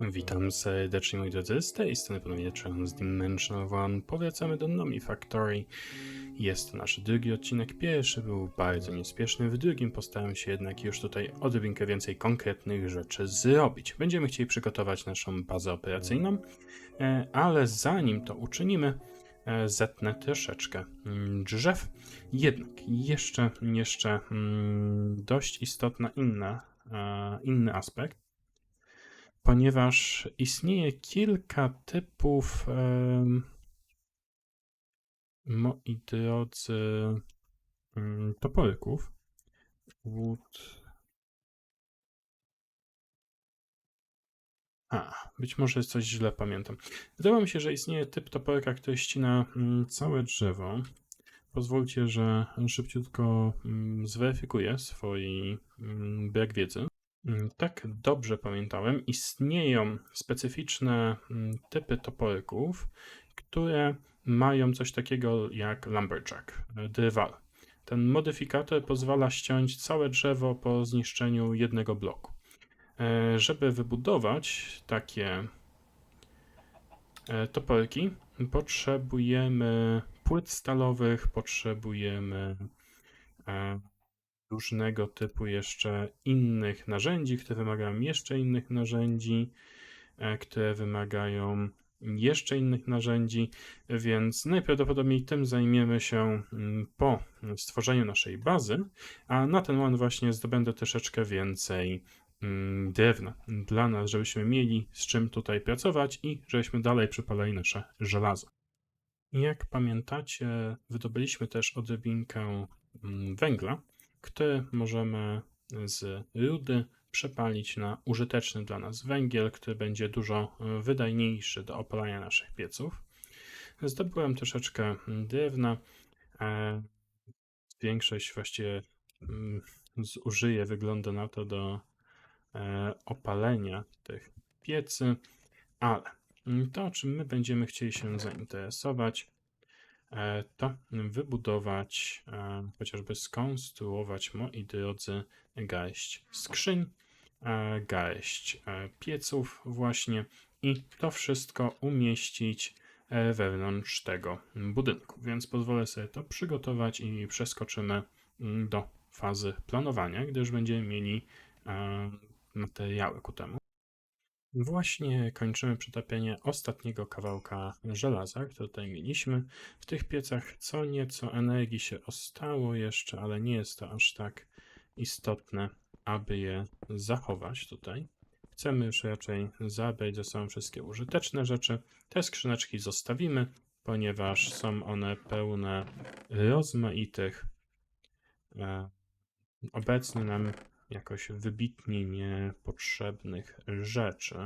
Witam serdecznie moi drodzy, z tej strony ponownie Trans Dimensional One. Powracamy do Nomi Factory. Jest to nasz drugi odcinek. Pierwszy był bardzo niespieszny, w drugim postaram się jednak już tutaj odrobinkę więcej konkretnych rzeczy zrobić. Będziemy chcieli przygotować naszą bazę operacyjną, e, ale zanim to uczynimy, e, zetnę troszeczkę mm, drzew. Jednak jeszcze, jeszcze mm, dość istotna inna, e, inny aspekt ponieważ istnieje kilka typów, moi drodzy, mm, toporyków. Wood. A, być może coś źle pamiętam. Wydawało mi się, że istnieje typ toporyka, który ścina mm, całe drzewo. Pozwólcie, że szybciutko mm, zweryfikuję swój brak wiedzy. Mm, Tak dobrze pamiętałem, istnieją specyficzne mm, typy toporyków, które mają coś takiego jak lumberjack, e, drwal. Ten modyfikator pozwala ściąć całe drzewo po zniszczeniu jednego bloku. E, Żeby wybudować takie e, toporki, potrzebujemy płyt stalowych, potrzebujemy różnego typu jeszcze innych narzędzi, które wymagają jeszcze innych narzędzi, e, które wymagają jeszcze innych narzędzi, więc najprawdopodobniej tym zajmiemy się mm, po stworzeniu naszej bazy, a na ten moment właśnie zdobędę troszeczkę więcej mm, drewna dla nas, żebyśmy mieli z czym tutaj pracować i żebyśmy dalej przypalali nasze żelazo. Jak pamiętacie, wydobyliśmy też odrobinkę mm, węgla, który możemy z rudy przepalić na użyteczny dla nas węgiel, który będzie dużo e, wydajniejszy do opalania naszych pieców. Zdobyłem troszeczkę drewna. e, Większość właściwie mm, zużyję, wygląda na to do e, opalenia tych piecy, ale to, czym my będziemy chcieli się zainteresować, to wybudować, e, chociażby skonstruować, moi drodzy, garść skrzyń, e, garść e, pieców właśnie i to wszystko umieścić e, wewnątrz tego budynku. Więc pozwolę sobie to przygotować i przeskoczymy mm, do fazy planowania, gdyż będziemy mieli e, materiały ku temu. Właśnie kończymy przetapianie ostatniego kawałka żelaza, który tutaj mieliśmy. W tych piecach co nieco energii się ostało jeszcze, ale nie jest to aż tak istotne, aby je zachować tutaj. Chcemy już raczej zabrać ze sobą wszystkie użyteczne rzeczy. Te skrzyneczki zostawimy, ponieważ są one pełne rozmaitych, e, nam jakoś wybitnie niepotrzebnych rzeczy.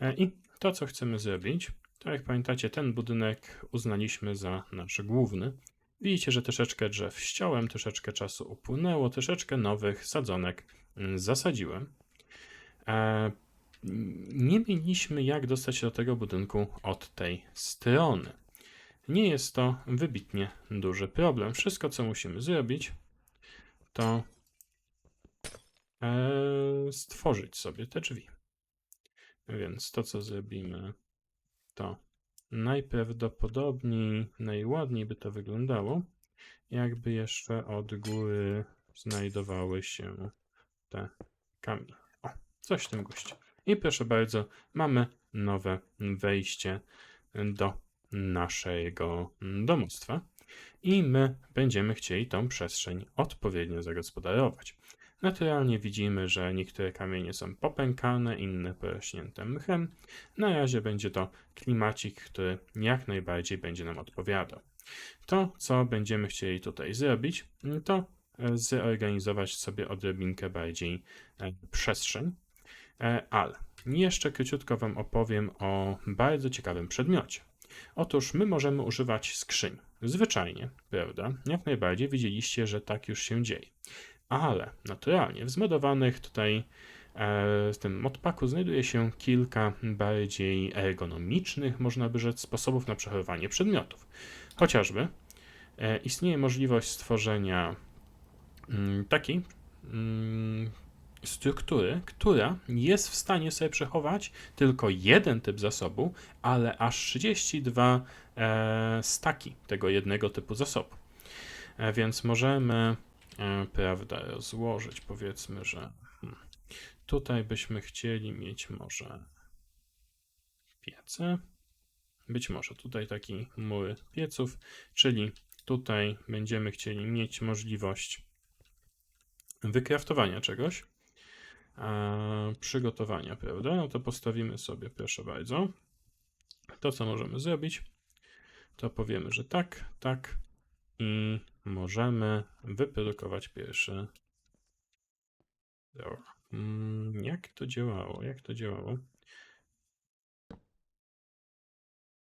E, I to, co chcemy zrobić, to jak pamiętacie, ten budynek uznaliśmy za nasz główny. Widzicie, że troszeczkę drzew ściąłem, troszeczkę czasu upłynęło, troszeczkę nowych sadzonek mm, zasadziłem. E, Nie mieliśmy jak dostać się do tego budynku od tej strony. Nie jest to wybitnie duży problem. Wszystko, co musimy zrobić, to stworzyć sobie te drzwi. Więc to, co zrobimy, to najprawdopodobniej, najładniej by to wyglądało, jakby jeszcze od góry znajdowały się te kamienie. O, coś w tym guście. I proszę bardzo, mamy nowe wejście do naszego domostwa i my będziemy chcieli tą przestrzeń odpowiednio zagospodarować. Naturalnie widzimy, że niektóre kamienie są popękane, inne porośnięte mchem. Na razie będzie to klimacik, który jak najbardziej będzie nam odpowiadał. To, co będziemy chcieli tutaj zrobić, to e, zorganizować sobie odrobinkę bardziej e, przestrzeń. E, Ale jeszcze króciutko Wam opowiem o bardzo ciekawym przedmiocie. Otóż my możemy używać skrzyń. Zwyczajnie, prawda? Jak najbardziej widzieliście, że tak już się dzieje. Ale naturalnie w zmodowanych tutaj e, w tym modpaku znajduje się kilka bardziej ergonomicznych, można by rzec, sposobów na przechowywanie przedmiotów. Chociażby e, istnieje możliwość stworzenia mm, takiej mm, struktury, która jest w stanie sobie przechować tylko jeden typ zasobu, ale aż 32 e, staki tego jednego typu zasobu. Więc możemy, prawda, rozłożyć, powiedzmy, że hmm, tutaj byśmy chcieli mieć może piece. Być może tutaj taki mur pieców, czyli tutaj będziemy chcieli mieć możliwość wykraftowania czegoś, e, przygotowania, prawda? No to postawimy sobie, proszę bardzo, to co możemy zrobić, to powiemy, że tak, tak i możemy wyprodukować pierwszy Hmm, jak to działało? Jak to działało?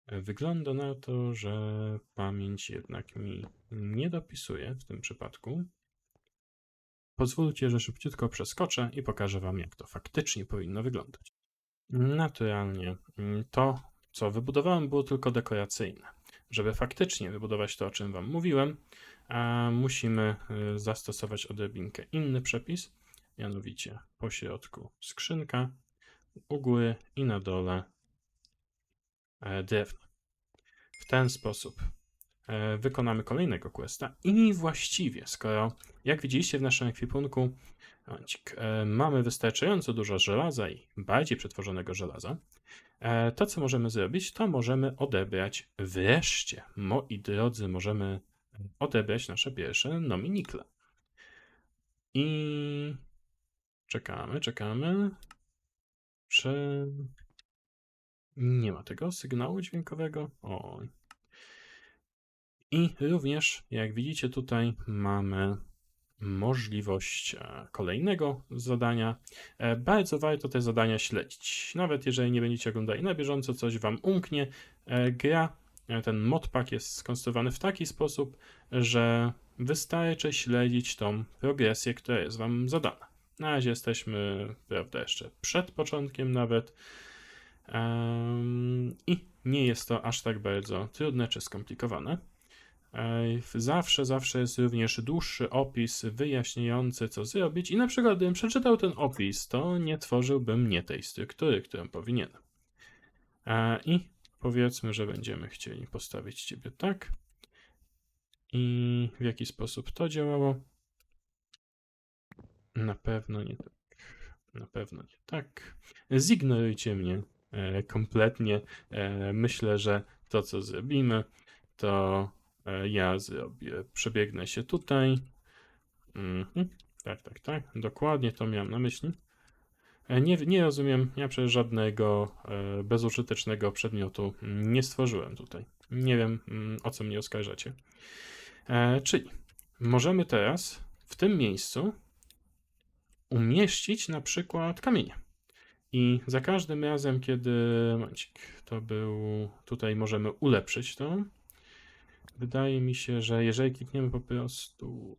Wygląda na to, że pamięć jednak mi nie dopisuje w tym przypadku. Pozwólcie, że szybciutko przeskoczę i pokażę Wam, jak to faktycznie powinno wyglądać. Naturalnie mm, to, co wybudowałem, było tylko dekoracyjne. Żeby faktycznie wybudować to, o czym Wam mówiłem, musimy y, zastosować odrobinkę inny przepis, mianowicie po środku skrzynka, u góry i na dole e, drewno. W ten sposób e, wykonamy kolejnego questa i właściwie, skoro jak widzieliście w naszym ekwipunku e, mamy wystarczająco dużo żelaza i bardziej przetworzonego żelaza, to co możemy zrobić, to możemy odebrać wreszcie, moi drodzy, możemy odebrać nasze pierwsze nominikle. I czekamy, czekamy. Czy nie ma tego sygnału dźwiękowego? O. I również, jak widzicie, tutaj mamy możliwość e, kolejnego zadania. E, bardzo warto te zadania śledzić. Nawet jeżeli nie będziecie oglądali na bieżąco, coś wam umknie, e, gra ten modpack jest skonstruowany w taki sposób, że wystarczy śledzić tą progresję, która jest Wam zadana. Na razie jesteśmy, prawda, jeszcze przed początkiem nawet um, i nie jest to aż tak bardzo trudne czy skomplikowane. Zawsze, zawsze jest również dłuższy opis wyjaśniający, co zrobić, i na przykład, gdybym przeczytał ten opis, to nie tworzyłbym nie tej struktury, którą powinienem. E, I Powiedzmy, że będziemy chcieli postawić ciebie tak. I w jaki sposób to działało? Na pewno nie tak. Na pewno nie tak. Zignorujcie mnie e, kompletnie. E, myślę, że to, co zrobimy, to e, ja zrobię. Przebiegnę się tutaj. Mhm. Tak, tak, tak. Dokładnie to miałem na myśli. E, nie, nie rozumiem, ja przecież żadnego e, bezużytecznego przedmiotu nie stworzyłem tutaj. Nie wiem, mm, o co mnie oskarżacie. E, czyli możemy teraz w tym miejscu umieścić na przykład kamienie. I za każdym razem, kiedy. Momencik, to był. Tutaj możemy ulepszyć to. Wydaje mi się, że jeżeli klikniemy po prostu.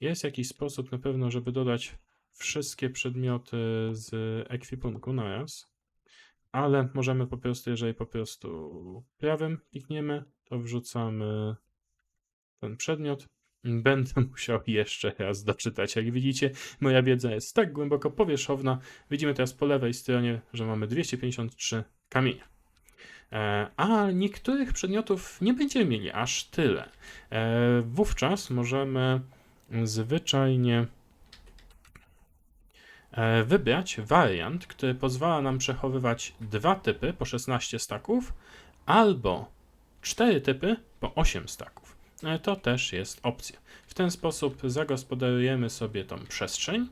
Jest jakiś sposób na pewno, żeby dodać wszystkie przedmioty z ekwipunku naraz, ale możemy po prostu, jeżeli po prostu prawym klikniemy, to wrzucamy ten przedmiot. Będę musiał jeszcze raz doczytać. Jak widzicie, moja wiedza jest tak głęboko powierzchowna. Widzimy teraz po lewej stronie, że mamy 253 kamienia. E, a niektórych przedmiotów nie będziemy mieli aż tyle. E, wówczas możemy zwyczajnie wybrać wariant, który pozwala nam przechowywać dwa typy po 16 staków albo cztery typy po 8 staków. E, to też jest opcja. W ten sposób zagospodarujemy sobie tą przestrzeń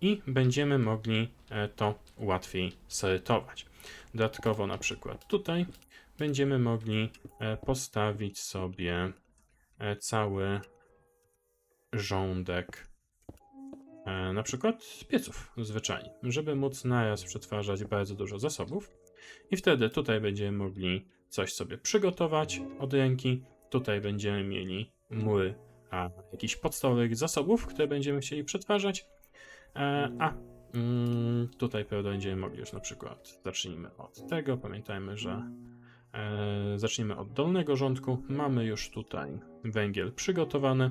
i będziemy mogli e, to łatwiej sortować. Dodatkowo na przykład tutaj będziemy mogli postawić sobie cały rządek E, na przykład pieców zwyczajnie, żeby móc naraz przetwarzać bardzo dużo zasobów. I wtedy tutaj będziemy mogli coś sobie przygotować od ręki. Tutaj będziemy mieli mury a jakichś podstawowych zasobów, które będziemy chcieli przetwarzać. E, a mm, tutaj prawda, będziemy mogli już na przykład, zacznijmy od tego, pamiętajmy, że e, zacznijmy od dolnego rządku. Mamy już tutaj węgiel przygotowany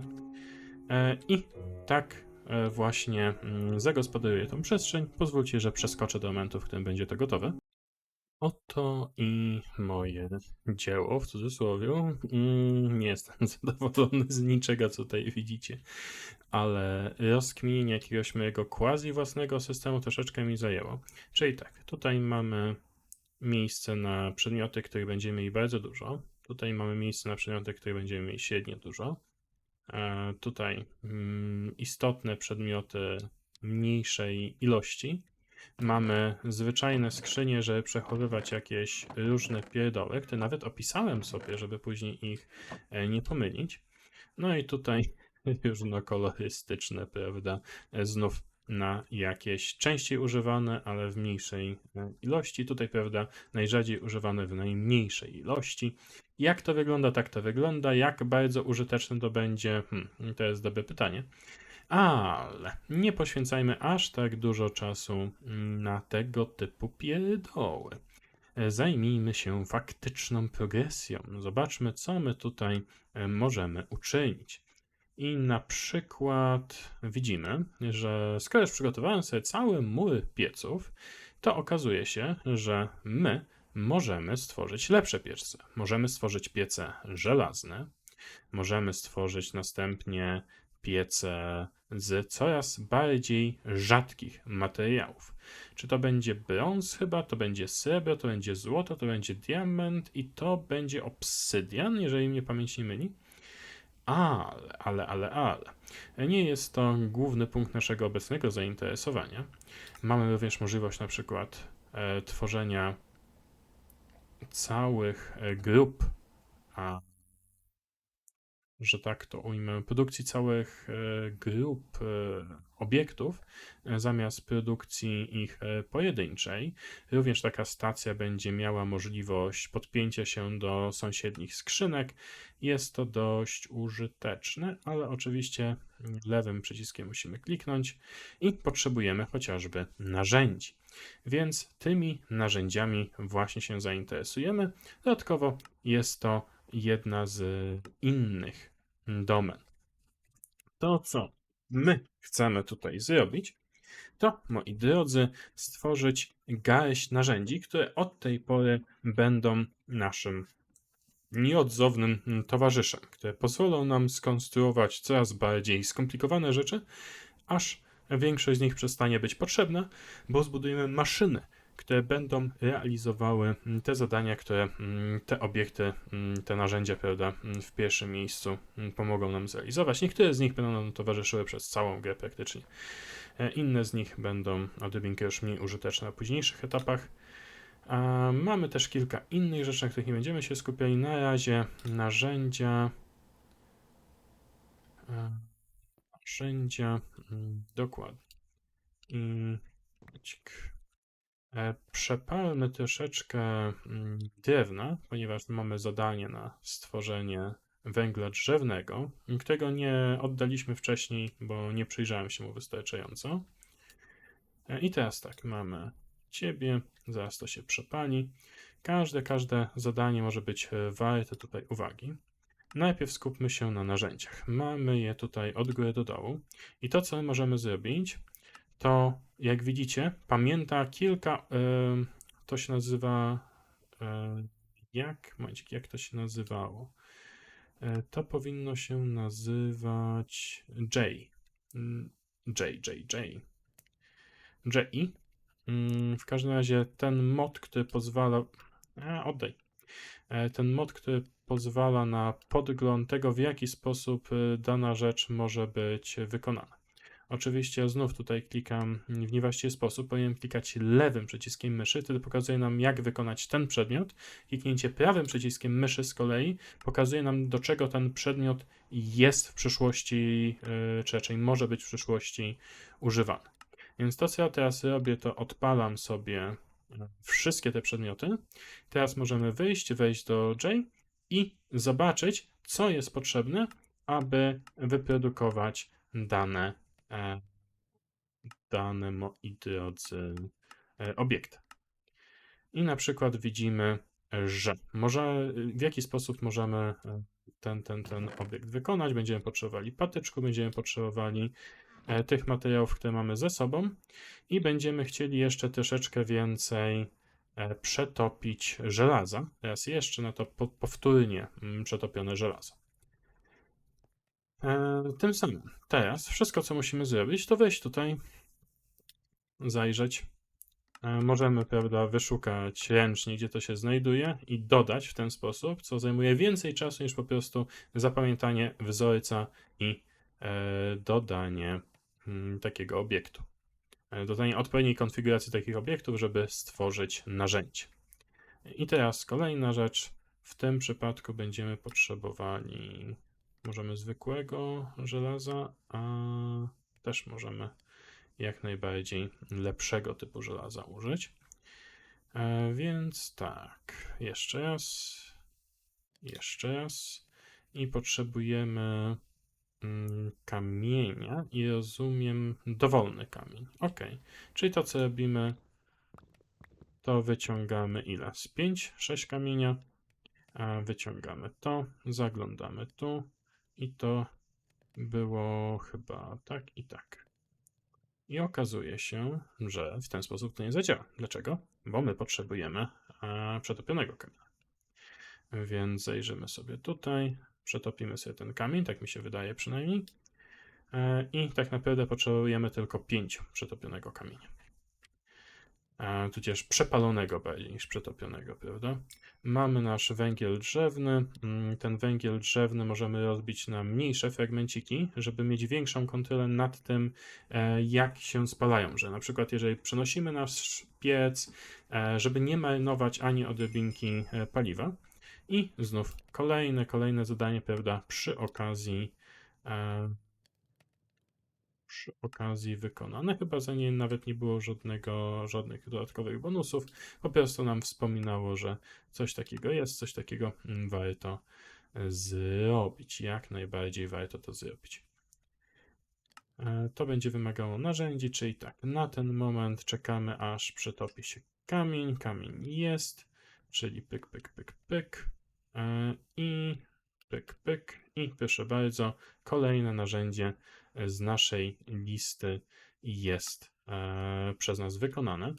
i tak e, właśnie mm, zagospodaruję tą przestrzeń, pozwólcie, że przeskoczę do momentu, w którym będzie to gotowe. Oto i moje dzieło, w cudzysłowie. Mm, Nie jestem zadowolony z niczego, co tutaj widzicie, ale rozkminienie jakiegoś mojego quasi własnego systemu troszeczkę mi zajęło. Czyli tak, tutaj mamy miejsce na przedmioty, których będziemy mieli bardzo dużo. Tutaj mamy miejsce na przedmioty, których będziemy mieli średnio dużo. E, tutaj mm, istotne przedmioty mniejszej ilości. Mamy zwyczajne skrzynie, żeby przechowywać jakieś różne pierdoły, które nawet opisałem sobie, żeby później ich e, nie pomylić. No i tutaj różnokolorystyczne, prawda? E, Znów na jakieś częściej używane, ale w mniejszej e, ilości. Tutaj, prawda, najrzadziej używane w najmniejszej ilości. Jak to wygląda? Tak to wygląda. Jak bardzo użyteczne to będzie? Hmm, to jest dobre pytanie. Ale nie poświęcajmy aż tak dużo czasu na tego typu pierdoły. E, Zajmijmy się faktyczną progresją. Zobaczmy, co my tutaj e, możemy uczynić. I na przykład widzimy, że skoro już przygotowałem sobie cały mur pieców, to okazuje się, że my możemy stworzyć lepsze piece. Możemy stworzyć piece żelazne, możemy stworzyć następnie piece z coraz bardziej rzadkich materiałów. Czy to będzie brąz chyba, to będzie srebro, to będzie złoto, to będzie diament i to będzie obsydian, jeżeli mnie pamięć nie myli. Ale, ale, ale, ale. Nie jest to główny punkt naszego obecnego zainteresowania. Mamy również możliwość na przykład e, tworzenia całych e, grup, a że tak to ujmę, produkcji całych e, grup e, obiektów e, zamiast produkcji ich pojedynczej. Również taka stacja będzie miała możliwość podpięcia się do sąsiednich skrzynek. Jest to dość użyteczne, ale oczywiście lewym przyciskiem musimy kliknąć i potrzebujemy chociażby narzędzi. Więc tymi narzędziami właśnie się zainteresujemy. Dodatkowo jest to jedna z innych domen. To, co my chcemy tutaj zrobić, to, moi drodzy, stworzyć garść narzędzi, które od tej pory będą naszym nieodzownym towarzyszem, które pozwolą nam skonstruować coraz bardziej skomplikowane rzeczy, aż większość z nich przestanie być potrzebna, bo zbudujemy maszyny, które będą realizowały mm, te zadania, które mm, te obiekty, mm, te narzędzia, prawda, w pierwszym miejscu pomogą nam zrealizować. Niektóre z nich będą nam towarzyszyły przez całą grę praktycznie. E, Inne z nich będą odrobinkę już mniej użyteczne na późniejszych etapach. A mamy też kilka innych rzeczy, na których nie będziemy się skupiali. Na razie narzędzia. e, Narzędzia. Dokładnie. I. E, Przepalmy troszeczkę mm, drewna, ponieważ mamy zadanie na stworzenie węgla drzewnego, którego nie oddaliśmy wcześniej, bo nie przyjrzałem się mu wystarczająco. E, I teraz tak, mamy ciebie, zaraz to się przepali. Każde, każde zadanie może być e, warte tutaj uwagi. Najpierw skupmy się na narzędziach. Mamy je tutaj od góry do dołu. I to, co możemy zrobić, to jak widzicie, pamięta kilka. to się nazywa. jak? Momencik, jak to się nazywało? E, to powinno się nazywać J. J, J, J. J. Mm, W każdym razie ten mod, który pozwala. A, oddaj. E, Ten mod, który pozwala na podgląd tego, w jaki sposób y, dana rzecz może być wykonana. Oczywiście znów tutaj klikam w niewłaściwy sposób. Powinienem klikać lewym przyciskiem myszy, wtedy pokazuje nam, jak wykonać ten przedmiot. Kliknięcie prawym przyciskiem myszy z kolei pokazuje nam, do czego ten przedmiot jest w przyszłości, yy, czy raczej może być w przyszłości używany. Więc to, co ja teraz robię, to odpalam sobie yy, wszystkie te przedmioty. Teraz możemy wyjść, wejść do J i zobaczyć, co jest potrzebne, aby wyprodukować dane dane, moi drodzy, e, obiekty. I na przykład widzimy, że może, w jaki sposób możemy e, ten, ten, ten obiekt wykonać. Będziemy potrzebowali patyczku, będziemy potrzebowali e, tych materiałów, które mamy ze sobą i będziemy chcieli jeszcze troszeczkę więcej e, przetopić żelaza. Teraz jeszcze na to po, powtórnie mm, przetopione żelazo. E, tym samym teraz wszystko, co musimy zrobić, to wejść tutaj, zajrzeć. E, możemy, prawda, wyszukać ręcznie, gdzie to się znajduje i dodać w ten sposób, co zajmuje więcej czasu niż po prostu zapamiętanie wzorca i e, dodanie mm, takiego obiektu. Dodanie odpowiedniej konfiguracji takich obiektów, żeby stworzyć narzędzie. I teraz kolejna rzecz. W tym przypadku będziemy potrzebowali możemy zwykłego żelaza, a też możemy jak najbardziej lepszego typu żelaza użyć. E, więc tak, jeszcze raz, jeszcze raz i potrzebujemy mm, kamienia i rozumiem dowolny kamień. Ok, czyli to co robimy, to wyciągamy ile? Z 5, 6 kamienia, a wyciągamy to, zaglądamy tu i to było chyba tak i tak. I okazuje się, że w ten sposób to nie zadziała. Dlaczego? Bo my potrzebujemy e, przetopionego kamienia. Więc zajrzymy sobie tutaj, przetopimy sobie ten kamień, tak mi się wydaje przynajmniej. E, I tak naprawdę potrzebujemy tylko 5 przetopionego kamienia tudzież przepalonego bardziej niż przetopionego, prawda? Mamy nasz węgiel drzewny. Mm, ten węgiel drzewny możemy rozbić na mniejsze fragmenciki, żeby mieć większą kontrolę nad tym, e, jak się spalają, że na przykład jeżeli przenosimy nasz piec, e, żeby nie marnować ani odrobinki e, paliwa. I znów kolejne, kolejne zadanie, prawda, przy okazji przy okazji wykonane. Chyba za nie nawet nie było żadnego, żadnych dodatkowych bonusów. Po prostu nam wspominało, że coś takiego jest, coś takiego mm, warto e, zrobić. Jak najbardziej warto to zrobić. E, to będzie wymagało narzędzi, czyli tak, na ten moment czekamy aż przetopi się kamień. Kamień jest, czyli pyk, pyk, pyk, pyk. E, I pyk, pyk. I proszę bardzo, kolejne narzędzie z naszej listy jest e, przez nas wykonane.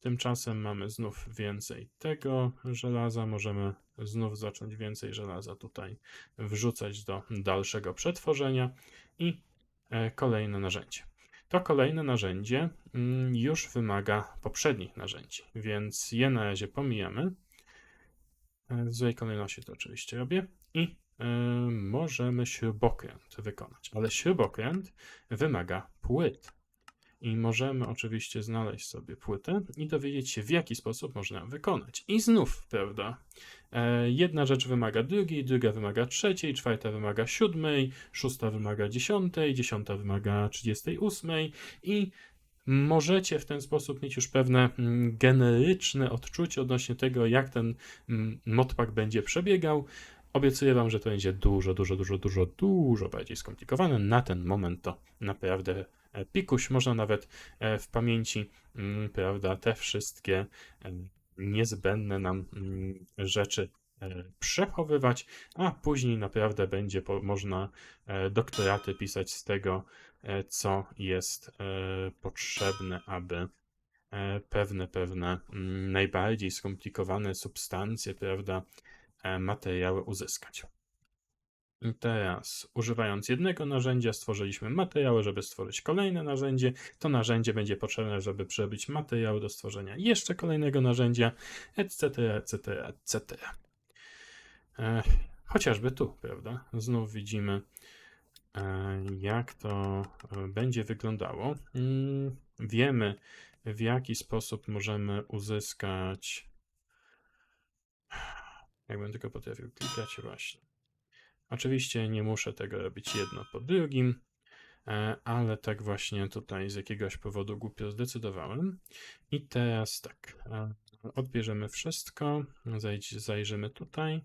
Tymczasem mamy znów więcej tego żelaza, możemy znów zacząć więcej żelaza tutaj wrzucać do dalszego przetworzenia i e, kolejne narzędzie. To kolejne narzędzie mm, już wymaga poprzednich narzędzi, więc je na razie pomijamy. E, w złej kolejności to oczywiście robię i możemy śrubokręt wykonać, ale śrubokręt wymaga płyt. I możemy oczywiście znaleźć sobie płytę i dowiedzieć się, w jaki sposób można wykonać. I znów, prawda, e, jedna rzecz wymaga drugiej, druga wymaga trzeciej, czwarta wymaga siódmej, szósta wymaga dziesiątej, dziesiąta wymaga trzydziestej ósmej i możecie w ten sposób mieć już pewne mm, generyczne odczucie odnośnie tego, jak ten mm, modpack będzie przebiegał. Obiecuję Wam, że to będzie dużo, dużo, dużo, dużo, dużo bardziej skomplikowane. Na ten moment to naprawdę e, pikuś. Można nawet e, w pamięci, mm, prawda, te wszystkie e, niezbędne nam mm, rzeczy przechowywać, a później naprawdę będzie po, można doktoraty pisać z tego, co jest potrzebne, aby pewne, pewne mm, najbardziej skomplikowane substancje, prawda, E, materiały uzyskać. Teraz, używając jednego narzędzia, stworzyliśmy materiały, żeby stworzyć kolejne narzędzie. To narzędzie będzie potrzebne, żeby przerobić materiały do stworzenia jeszcze kolejnego narzędzia, etc., etc., etc. Chociażby tu, prawda? Znów widzimy, e, jak to e, będzie wyglądało. Mm, wiemy, w jaki sposób możemy uzyskać Jakbym tylko potrafił klikać właśnie. Oczywiście nie muszę tego robić jedno po drugim, e, ale tak właśnie tutaj z jakiegoś powodu głupio zdecydowałem. I teraz tak, e, odbierzemy wszystko, zajrzymy tutaj,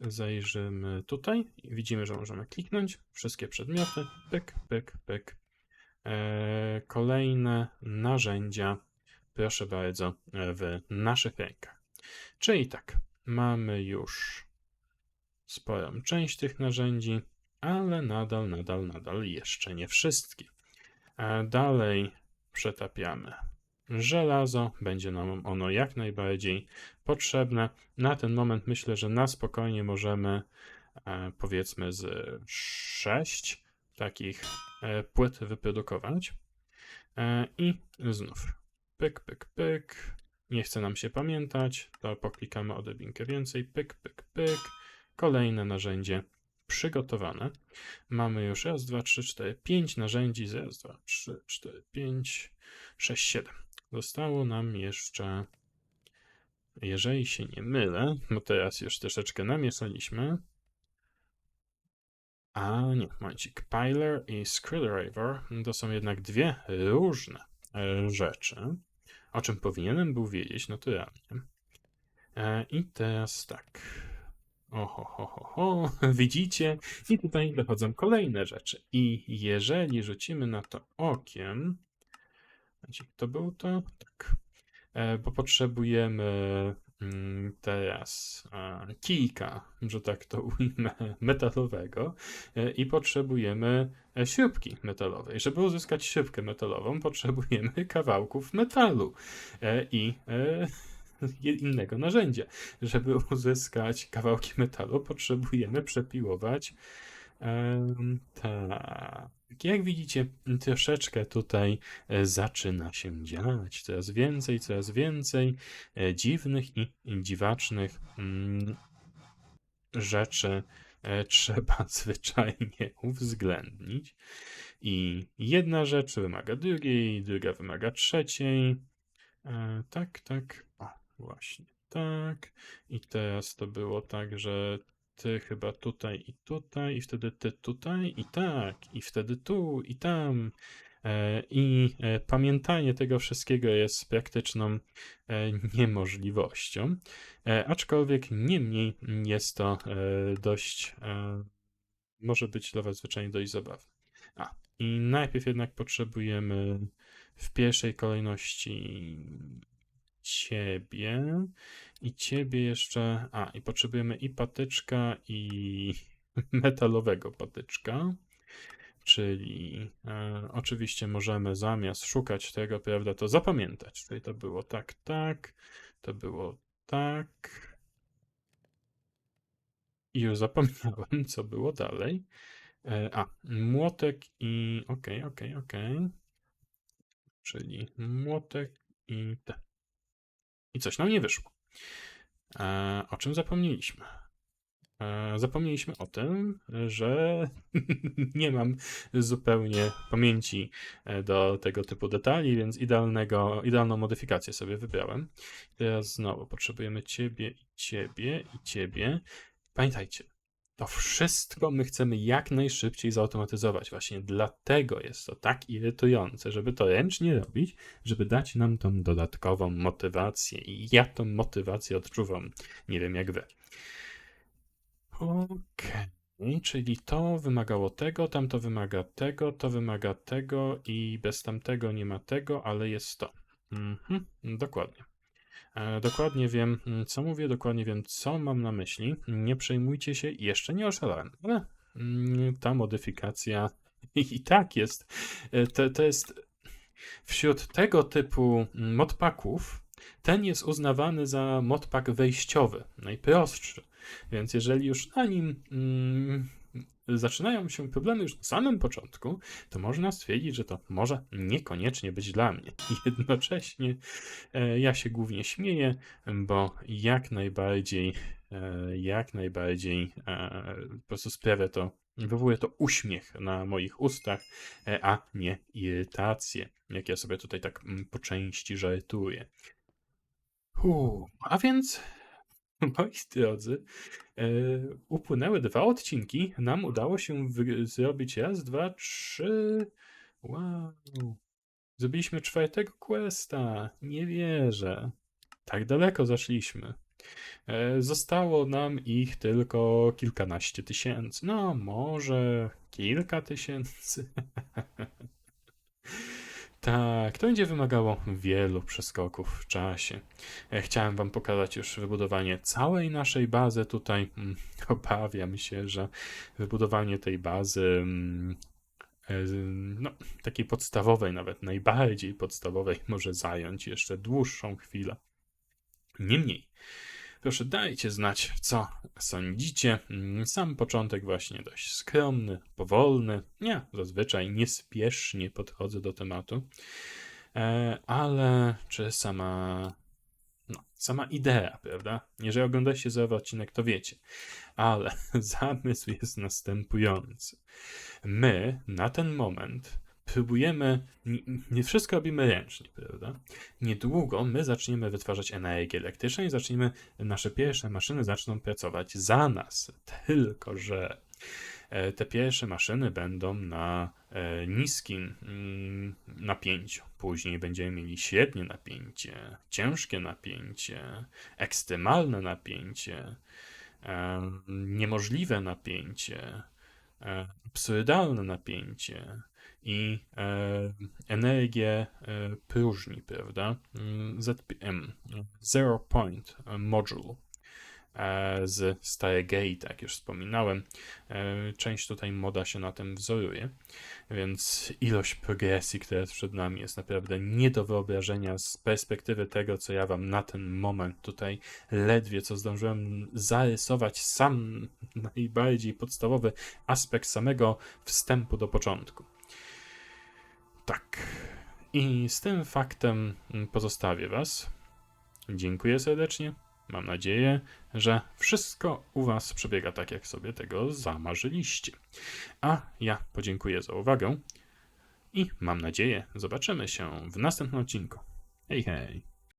zajrzymy tutaj i widzimy, że możemy kliknąć wszystkie przedmioty, pyk, pyk, pyk. E, kolejne narzędzia, proszę bardzo, w naszych rękach. Czyli tak, Mamy już sporą część tych narzędzi, ale nadal, nadal, nadal jeszcze nie wszystkie. E, Dalej przetapiamy żelazo. Będzie nam ono jak najbardziej potrzebne. Na ten moment myślę, że na spokojnie możemy e, powiedzmy z 6 takich e, płyt wyprodukować. I znów pyk, pyk, pyk. Nie chce nam się pamiętać, to poklikamy odrobinkę więcej. Pyk, pyk, pyk. Kolejne narzędzie przygotowane. Mamy już raz, dwa, trzy, cztery, pięć narzędzi. Raz, dwa, trzy, cztery, pięć, sześć, siedem. Zostało nam jeszcze, jeżeli się nie mylę, bo teraz już troszeczkę namieszaliśmy. A nie, momencik. Piler i Skrillraver to są jednak dwie różne e, rzeczy. O czym powinienem był wiedzieć naturalnie. E, I teraz tak. Oho, ho, ho, ho. Widzicie? I tutaj dochodzą kolejne rzeczy. I jeżeli rzucimy na to okiem, to był to? Tak. E, Bo potrzebujemy teraz e, kijka, że tak to ujmę, metalowego e, i potrzebujemy e, śrubki metalowej. Żeby uzyskać śrubkę metalową, potrzebujemy kawałków metalu i innego narzędzia. Żeby uzyskać kawałki metalu, potrzebujemy przepiłować. tak. Jak widzicie, troszeczkę tutaj e, zaczyna się dziać. Coraz więcej, coraz więcej e, dziwnych i dziwacznych mm, rzeczy e, trzeba zwyczajnie uwzględnić. I jedna rzecz wymaga drugiej, druga wymaga trzeciej. Tak, tak. O, właśnie tak. I teraz to było tak, że ty chyba tutaj i tutaj, i wtedy ty tutaj i tak, i wtedy tu i tam. E, I e, pamiętanie tego wszystkiego jest praktyczną e, niemożliwością, aczkolwiek niemniej jest to dość, może być dla Was zwyczajnie dość zabawne. A, i najpierw jednak potrzebujemy w pierwszej kolejności ciebie i ciebie jeszcze. A, i potrzebujemy i patyczka, i metalowego patyczka. Czyli e, oczywiście możemy zamiast szukać tego, prawda, to zapamiętać. Czyli to było tak, tak, to było tak. I już zapomniałem, co było dalej. E, a, młotek i. Okej, okej, okej. Czyli młotek i te. I coś nam nie wyszło. E, o czym zapomnieliśmy? E, zapomnieliśmy o tym, że nie mam zupełnie pamięci e, do tego typu detali, więc idealnego, idealną modyfikację sobie wybrałem. Teraz znowu potrzebujemy ciebie i ciebie i ciebie. Pamiętajcie, to wszystko my chcemy jak najszybciej zautomatyzować. Właśnie dlatego jest to tak irytujące, żeby to ręcznie robić, żeby dać nam tą dodatkową motywację. I ja tą motywację odczuwam. Nie wiem jak wy. Okej, czyli to wymagało tego, tamto wymaga tego, to wymaga tego i bez tamtego nie ma tego, ale jest to. Mhm, dokładnie. E, dokładnie wiem, mm, co mówię, dokładnie wiem, co mam na myśli. Nie przejmujcie się, jeszcze nie oszalałem, ale mm, ta modyfikacja i tak jest. E, To, to jest wśród tego typu modpaków, ten jest uznawany za modpak wejściowy, najprostszy. Więc jeżeli już na nim mm, zaczynają się problemy już na samym początku, to można stwierdzić, że to może niekoniecznie być dla mnie. Jednocześnie e, ja się głównie śmieję, bo jak najbardziej, e, jak najbardziej e, po prostu sprawia to, wywołuje to uśmiech na moich ustach, a nie irytację, jak ja sobie tutaj tak mm, po części żartuję. Uu, a więc, moi drodzy, e, upłynęły dwa odcinki. Nam udało się zrobić raz, dwa, trzy. Wow. Zrobiliśmy czwartego questa. Nie wierzę. Tak daleko zaszliśmy. E, Zostało nam ich tylko kilkanaście tysięcy. No, może kilka tysięcy. Tak, to będzie wymagało wielu przeskoków w czasie. E, Chciałem Wam pokazać już wybudowanie całej naszej bazy tutaj. Mm, Obawiam się, że wybudowanie tej bazy mm, e, no, takiej podstawowej, nawet najbardziej podstawowej, może zająć jeszcze dłuższą chwilę. Niemniej, proszę dajcie znać, co sądzicie. Mm, Sam początek właśnie dość skromny, powolny. Ja zazwyczaj niespiesznie podchodzę do tematu. E, ale czy sama, no, sama idea, prawda? Jeżeli oglądacie zerowy odcinek, to wiecie. Ale zamysł jest następujący. My na ten moment próbujemy, nie, wszystko robimy ręcznie, prawda? Niedługo my zaczniemy wytwarzać energię elektryczną i zaczniemy, nasze pierwsze maszyny zaczną pracować za nas. Tylko, że e, te pierwsze maszyny będą na e, niskim mm, napięciu. Później będziemy mieli średnie napięcie, ciężkie napięcie, ekstremalne napięcie, e, niemożliwe napięcie, absurdalne napięcie i e, energię e, próżni, prawda? Mm, ZPM, Zero Point Module e, z Stargate, jak już wspominałem. Część tutaj moda się na tym wzoruje, więc ilość progresji, która jest przed nami, jest naprawdę nie do wyobrażenia z perspektywy tego, co ja wam na ten moment tutaj ledwie co zdążyłem zarysować sam najbardziej podstawowy aspekt samego wstępu do początku. Tak. I z tym faktem pozostawię Was. Dziękuję serdecznie. Mam nadzieję, że wszystko u Was przebiega tak, jak sobie tego zamarzyliście. A ja podziękuję za uwagę i mam nadzieję, zobaczymy się w następnym odcinku. Hej, hej.